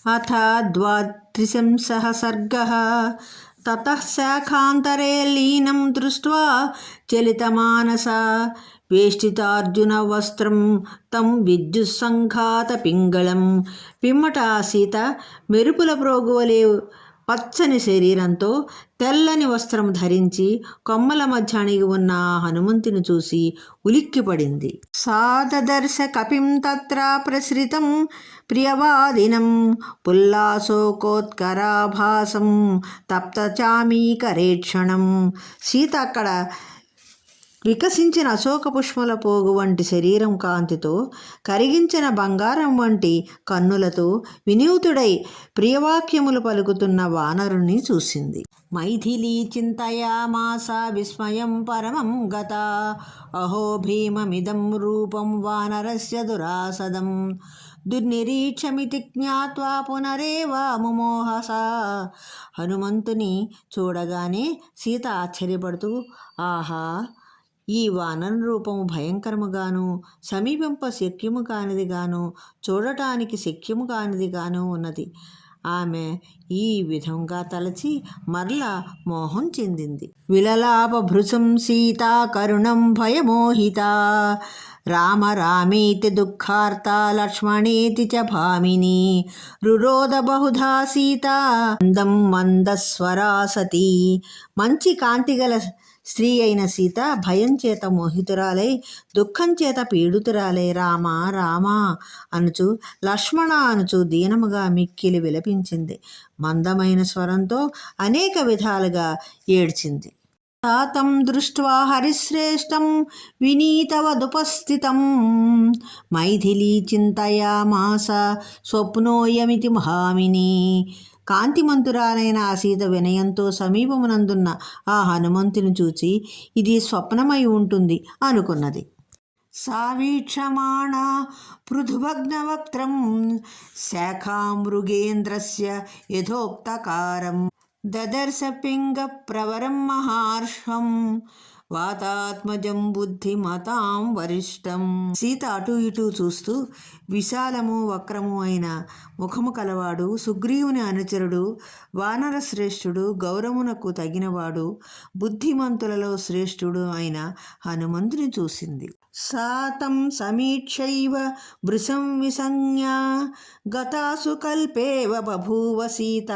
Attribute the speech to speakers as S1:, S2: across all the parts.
S1: अथ द्वात्रिशंसः सर्गः ततः शाखान्तरे लीनं दृष्ट्वा चलितमानसा వేష్టితార్జునవస్త్రం తం విద్యుత్సంఘాతపింగళం పిమ్మట ఆ సీత మెరుపుల ప్రోగువలే పచ్చని శరీరంతో తెల్లని వస్త్రం ధరించి కొమ్మల మధ్య అణిగి ఉన్న ఆ హనుమంతుని చూసి ఉలిక్కిపడింది. సాదదర్శ కపిం తత్ర ప్రసృతం ప్రియవాదినం పుల్లాసోకోత్కరాభాసం తప్తచామీకరేక్షణం. సీత అక్కడ వికసించిన అశోక పుష్పల పోగు వంటి శరీరం కాంతితో కరిగించిన బంగారం వంటి కన్నులతో వినూతుడై ప్రియవాక్యములు పలుకుతున్న వానరుని చూసింది. మైథిలీ చింతయామాస విస్మయం పరమం గత. అహో భీమమిదం రూపం వానరస్య దురాసదం. దుర్నిరీక్షమితి జ్ఞాత్వా పునరేవ ముమోహస. హనుమంతుని చూడగానే సీత ఆశ్చర్యపడుతూ ఆహా ఈ వానర రూపము భయంకరముగాను సమీపింప శక్యము కానిదిగాను చూడటానికి శక్యము కానిదిగాను ఉన్నది. ఆమె ఈ విధంగా తలచి మరల మోహం చెందింది. విలలాప భృశం సీతా కరుణం భయమోహిత. రామ రామేతి దుఃఖార్త లక్ష్మణేతి చ భామిని. రురోద బహుధా సీత. అందం మందస్వరా సతీ మంచి కాంతిగల స్త్రీ అయిన సీత భయం చేత మోహితురాలై దుఃఖం చేత పీడితురాలై రామ రామ అనుచు లక్ష్మణ అనుచు దీనముగా మిక్కిలి విలపించింది. మందమైన స్వరంతో అనేక విధాలుగా ఏడ్చింది. తాతం దృష్ట్వా హరిశ్రేష్టం వినీతవదుపస్థితం మైథిలీ చింతయామాస స్వప్నోయమితి మహామిని. కాంతిమంతురాలైన ఆ సీత వినయంతో సమీపమునందున్న ఆ హనుమంతుని చూచి ఇది స్వప్నమై ఉంటుంది అనుకున్నది. సావీక్షమాణ పృథుభగ్నవక్త్రం శాఖామృగేంద్రస్య యథోక్తకారం దదర్శ పింగ ప్రవరం మహార్షం వాతాత్మజం బుద్ధిమతాం వరిష్టం. సీత అటు ఇటు చూస్తూ విశాలము వక్రము అయిన ముఖము కలవాడు సుగ్రీవుని అనుచరుడు వానర శ్రేష్ఠుడు గౌరమునకు తగినవాడు బుద్ధిమంతులలో శ్రేష్ఠుడు అయిన హనుమంతుని చూసింది. సాతం సమీక్షైవ భృశం విసంజ్ఞా గతాసు కల్పేవ బభూవ సీత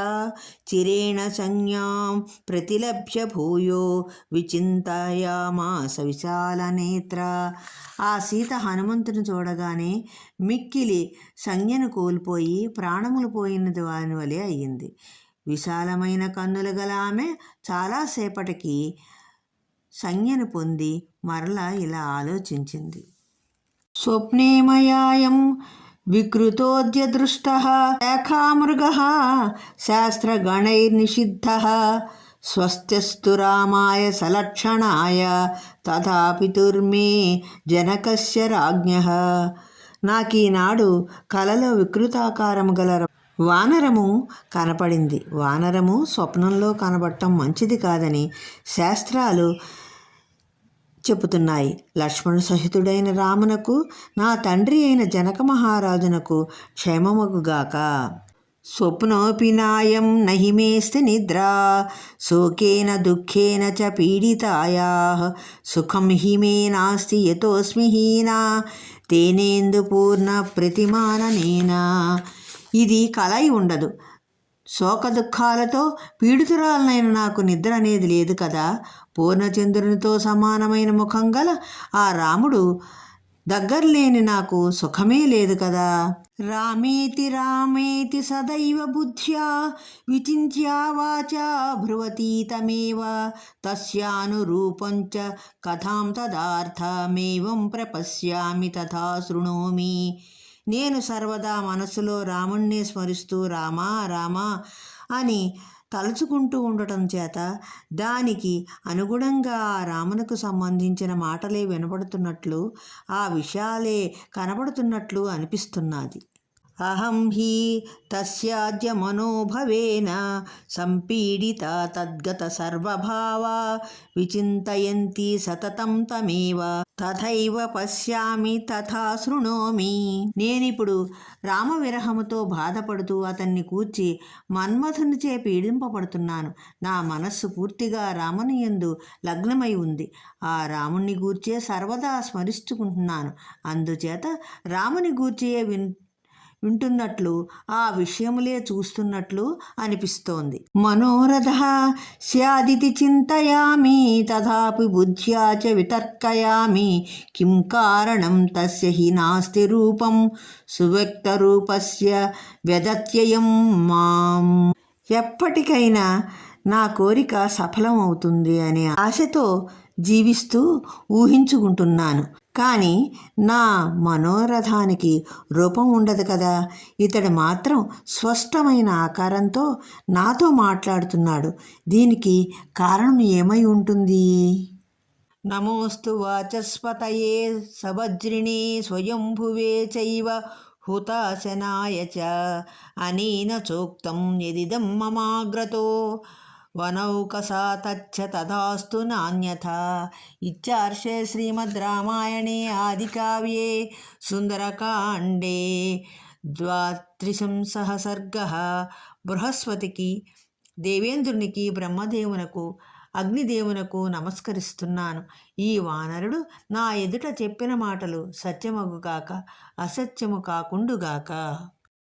S1: చిరేణ సంజ్ఞాం ప్రతిలభ్య భూయో విచింతయామాస విశాలనేత్ర ఆ సీత హనుమంతుని చూడగానే మిక్కిలి సంజ్ఞను కోల్పోయి ప్రాణములు పోయినది వాని వలె అయ్యింది. విశాలమైన కన్నులు గల ఆమె చాలాసేపటికి సంజ్ఞను పొంది మరలా ఇలా ఆలోచించింది. స్వప్నేమయాయం వికృతోద్య దృష్ట శాఖామృగ శాస్త్రగణైర్నిషిద్ధ. స్వస్త్యస్తు రామాయ సలక్షణాయ తథాపితుర్మే జనకస్య రాజ్ఞ. నాకీనాడు కలలో వికృతాకారము గల వానరము కనపడింది. వానరము స్వప్నంలో కనబడటం మంచిది కాదని శాస్త్రాలు చెబుతున్నాయి. లక్ష్మణ సహితుడైన రామునకు నా తండ్రి అయిన జనక మహారాజునకు క్షేమమగుగాక స్వప్నోపి నాయం నహి మేస్తి నిద్రా శోకేన దుఃఖేన చ పీడితాయా సుఖం హి మే నాస్తి యతోస్మి హీనా తేనేందు పూర్ణ ప్రతిమాననేనా ఇది కలయి ఉండదు. శోక దుఃఖాలతో పీడితురాలనైన నాకు నిద్ర అనేది లేదు కదా. పూర్ణచంద్రునితో సమానమైన ముఖం గల ఆ రాముడు దగ్గరలేని నాకు సుఖమే లేదు కదా. రామేతి రామేతి సదైవ బుద్ధ్యా విచింత్యా వాచా భ్రువతీతమేవ తస్యానురూపంచ కథాం తదార్థమేవం ప్రపశ్యామి తథా శృణోమి. నేను సర్వదా మనసులో రాముణ్ణి స్మరిస్తూ రామా రామా అని తలుచుకుంటూ ఉండటం చేత దానికి అనుగుణంగా ఆ రామునకు సంబంధించిన మాటలే వినపడుతున్నట్లు ఆ విషయాలే కనబడుతున్నట్లు అనిపిస్తున్నది. అహం హి తస్యాద్య మనోభవేన సంపీడిత తద్గత సర్వభావా విచింతయంతి సతతం తమేవ తథైవ పశ్యామి తథా శృణోమి. నేనిప్పుడు రామవిరహముతో బాధపడుతూ అతన్ని కూర్చి మన్మథునిచే పీడింపబడుతున్నాను. నా మనస్సు పూర్తిగా రాముని యందు లగ్నమై ఉంది. ఆ రాముణ్ణి గూర్చే సర్వదా స్మరిస్తుకుంటున్నాను. అందుచేత రాముని గూర్చియే విన్ వింటున్నట్లు ఆ విషయములే చూస్తున్నట్లు అనిపిస్తోంది. మనోరథ స్యాదితి చింతయామి తథాపి బుద్ధ్యా చ వితర్కయామి కిం కారణం తస్య హి నాస్తి రూపం సువ్యక్త రూపస్య వ్యదత్యయం మాం. ఎప్పటికైనా నా కోరిక సఫలం అవుతుంది అనే ఆశతో జీవిస్తూ ఊహించుకుంటున్నాను. కానీ నా మనోరథానికి రూపం ఉండదు కదా. ఇతడు మాత్రం స్పష్టమైన ఆకారంతో నాతో మాట్లాడుతున్నాడు. దీనికి కారణం ఏమై ఉంటుంది? నమోస్తు వాచస్పతయే సవజ్రిణే స్వయంభువే చైవ హుతాశనాయ చ. అనేన చోక్తం యదిదం మమాగ్రతో వనౌకసా తచ్చ తథాస్తు నాణ్యథ ఇత్యార్షే శ్రీమద్ రామాయణే ఆదికావ్యే సుందరకాండే ద్వాత్రిశంసహ సర్గ బృహస్పతికి దేవేంద్రునికి బ్రహ్మదేవునకు అగ్నిదేవునకు నమస్కరిస్తున్నాను ఈ వానరుడు నా ఎదుట చెప్పిన మాటలు సత్యమగుగాక అసత్యము కాకుండుగాక।